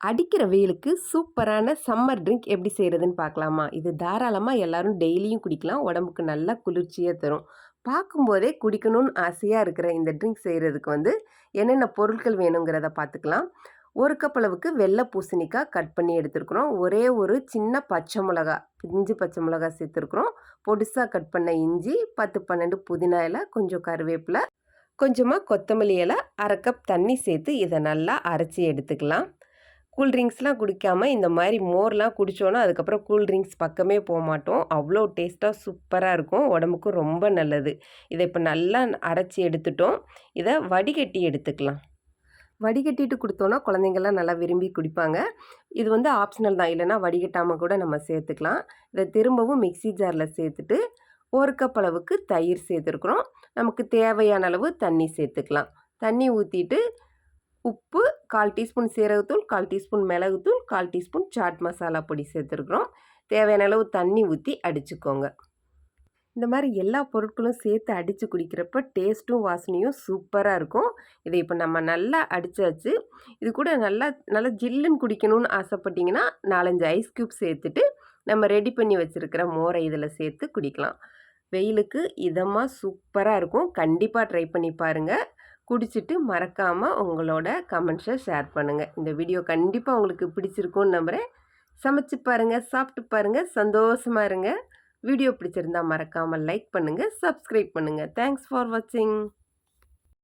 அடிக்கிற வெயிலுக்கு சூப்பரான சம்மர் ட்ரிங்க் எப்படி செய்கிறதுன்னு பார்க்கலாமா? இது தாராளமாக எல்லாரும் டெய்லியும் குடிக்கலாம். உடம்புக்கு நல்லா குளிர்ச்சியாக தரும். பார்க்கும்போதே குடிக்கணும்னு ஆசையாக இருக்கிற இந்த ட்ரிங்க் செய்கிறதுக்கு வந்து என்னென்ன பொருட்கள் வேணுங்கிறத பார்த்துக்கலாம். ஒரு கப் அளவுக்கு வெள்ளை பூசணிக்காய் கட் பண்ணி எடுத்துருக்குறோம். ஒரே ஒரு சின்ன பச்சை மிளகா பிஞ்சு பச்சை மிளகா சேர்த்துருக்குறோம். பொடிசாக கட் பண்ண இஞ்சி பத்து பன்னெண்டு புதினா இலை கொஞ்சம் கருவேப்பிலை கொஞ்சமாக கொத்தமல்லி இலை அரை கப் தண்ணி சேர்த்து இதை நல்லா அரைச்சி எடுத்துக்கலாம். கூல்ட்ரிங்க்ஸ்லாம் குடிக்காமல் இந்த மாதிரி மோர்லாம் குடித்தோன்னா அதுக்கப்புறம் கூல்ட்ரிங்க்ஸ் பக்கமே போக மாட்டோம். அவ்வளோ டேஸ்ட்டாக சூப்பராக இருக்கும். உடம்புக்கும் ரொம்ப நல்லது. இதை இப்போ நல்லா அரைச்சி எடுத்துட்டோம். இதை வடிகட்டி எடுத்துக்கலாம். வடிகட்டிட்டு கொடுத்தோன்னா குழந்தைங்கள்லாம் நல்லா விரும்பி குடிப்பாங்க. இது வந்து ஆப்ஷனல் தான். இல்லைனா வடிகட்டாமல் கூட நம்ம சேர்த்துக்கலாம். இதை திரும்பவும் மிக்சி ஜாரில் சேர்த்துட்டு ஒரு கப் அளவுக்கு தயிர் சேர்த்துருக்குறோம். நமக்கு தேவையான அளவு தண்ணி சேர்த்துக்கலாம். தண்ணி ஊற்றிட்டு உப்பு கால் டீஸ்பூன் சீரகத்தூள் கால் டீஸ்பூன் மிளகுத்தூள் கால் டீஸ்பூன் சாட் மசாலா பொடி சேர்த்துருக்குறோம். தேவையான அளவு தண்ணி ஊற்றி அடிச்சுக்கோங்க. இந்த மாதிரி எல்லா பொருட்களும் சேர்த்து அடித்து குடிக்கிறப்ப டேஸ்ட்டும் வாசனையும் சூப்பராக இருக்கும். இதை இப்போ நம்ம நல்லா அடித்தாச்சு இது கூட நல்லா நல்லா ஜில்லுன்னு குடிக்கணும்னு ஆசைப்பட்டிங்கன்னா நாலஞ்சு ஐஸ் க்யூப் சேர்த்துட்டு நம்ம ரெடி பண்ணி வச்சுருக்கிற மோரை இதில் சேர்த்து குடிக்கலாம். வெயிலுக்கு இதமாக சூப்பராக இருக்கும். கண்டிப்பாக ட்ரை பண்ணி பாருங்கள் குடிச்சிட்டு மறக்காமல் உங்களோட கமெண்ட்ஸை ஷேர் பண்ணுங்கள் இந்த வீடியோ கண்டிப்பாக உங்களுக்கு பிடிச்சிருக்கும்னு நம்புகிறேன் சமைச்சு பாருங்கள் சாப்பிட்டு பாருங்கள் சந்தோஷமாக இருங்க. வீடியோ பிடிச்சிருந்தா மறக்காமல் லைக் பண்ணுங்கள் சப்ஸ்கிரைப் பண்ணுங்கள் தேங்க்ஸ் ஃபார் வாட்சிங்